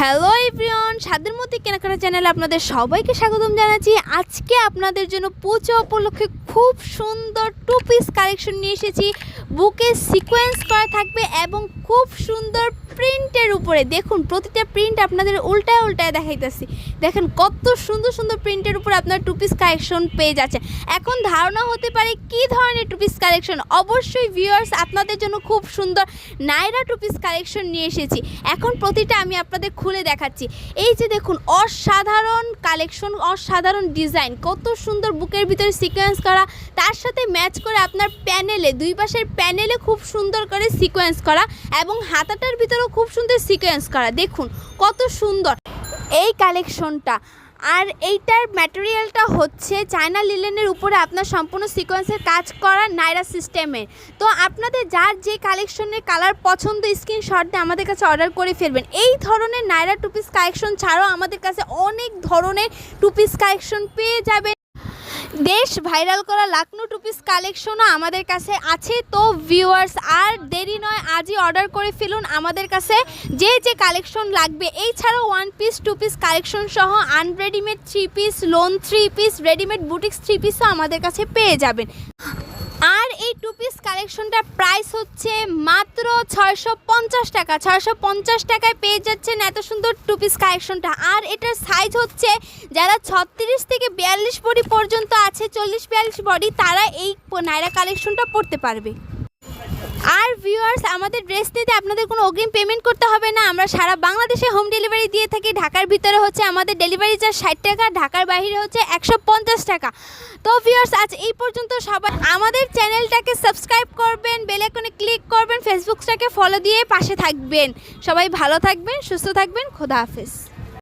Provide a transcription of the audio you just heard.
Hello everyone স্বাদের মধ্যে কেনাকাটা চ্যানেলে আপনাদের সবাইকে স্বাগতম জানাচ্ছি। আজকে আপনাদের জন্য পুজো উপলক্ষে খুব সুন্দর টু পিস কালেকশন নিয়ে এসেছি। বুকে সিকোয়েন্স করা থাকবে এবং খুব সুন্দর প্রিন্টের উপরে, দেখুন, প্রতিটা প্রিন্ট আপনাদের উল্টায় উল্টায় দেখাইতেছি। দেখেন, কত সুন্দর সুন্দর প্রিন্টের উপরে আপনার টু পিস কালেকশন পেয়ে যাচ্ছে। এখন ধারণা হতে পারে কি ধরনের টু পিস কালেকশন অবশ্যই ভিউয়ার্স আপনাদের জন্য খুব সুন্দর নাইরা টু পিস কালেকশন নিয়ে এসেছি। এখন প্রতিটা আমি আপনাদের খুলে দেখাচ্ছি। এই যে দেখুন, অসাধারণ কালেকশন অসাধারণ ডিজাইন কত সুন্দর বুকের ভিতরে সিকোয়েন্স করা। তার সাথে ম্যাচ করে আপনার প্যানেলে দুই পাশের প্যানেলে খুব সুন্দর করে সিকোয়েন্স করা এবং হাতাটার ভিতরেও খুব সুন্দর সিকোয়েন্স করা। দেখুন, কত সুন্দর। এই কালেকশনটা আর এইটার ম্যাটেরিয়ালটা হচ্ছে চায়না লিলেনের উপরে আপনার সম্পূর্ণ সিকোয়েন্সের কাজ করা নাইরা সিস্টেমের তো আপনাদের যার যে কালেকশনের কালার পছন্দ স্ক্রিনশট দিয়ে আমাদের কাছে অর্ডার করে ফেলবেন। এই ধরনের নাইরা টু পিস কালেকশন ছাড়াও আমাদের কাছে অনেক ধরনের টু পিস কালেকশন পেয়ে যাবেন। দেশ ভাইরাল করা লাকনো টু পিস কালেকশনও আমাদের কাছে আছে। তো ভিউয়ার্স আর দেরি নয়, আজই অর্ডার করে ফেলুন আমাদের কাছে যে যে কালেকশন লাগবে। এই ছাড়াও one piece two piece collection সহ unreadymade three piece lawn three piece readymade boutiques three পিসও আমাদের কাছে পেয়ে যাবেন। এই টু পিস কালেকশনটার প্রাইস হচ্ছে মাত্র ছয়শো পঞ্চাশ টাকা। ছয়শো পঞ্চাশ টাকায় পেয়ে যাচ্ছেন এত সুন্দর টু পিস কালেকশনটা আর এটার সাইজ হচ্ছে যারা ছত্রিশ থেকে বিয়াল্লিশ বডি পর্যন্ত আছে, চল্লিশ বিয়াল্লিশ বডি তারা এই নায়রা কালেকশনটা পড়তে পারবে। ভিউয়ার্স আমাদের ড্রেস নিতে আপনাদের কোনো অগ্রিম পেমেন্ট করতে হবে না। আমরা সারা বাংলাদেশে হোম ডেলিভারি দিয়ে থাকি। ঢাকার ভিতরে হচ্ছে আমাদের ডেলিভারি চার্জ ষাট টাকা, ঢাকার বাইরে হচ্ছে একশো পঞ্চাশ টাকা। তো ভিউয়ার্স আজ এই পর্যন্ত সবাই আমাদের চ্যানেলটাকে সাবস্ক্রাইব করবেন বেল আইকনে ক্লিক করবেন ফেসবুকটাকে ফলো দিয়ে পাশে থাকবেন। সবাই ভালো থাকবেন, সুস্থ থাকবেন, খোদা হাফেজ।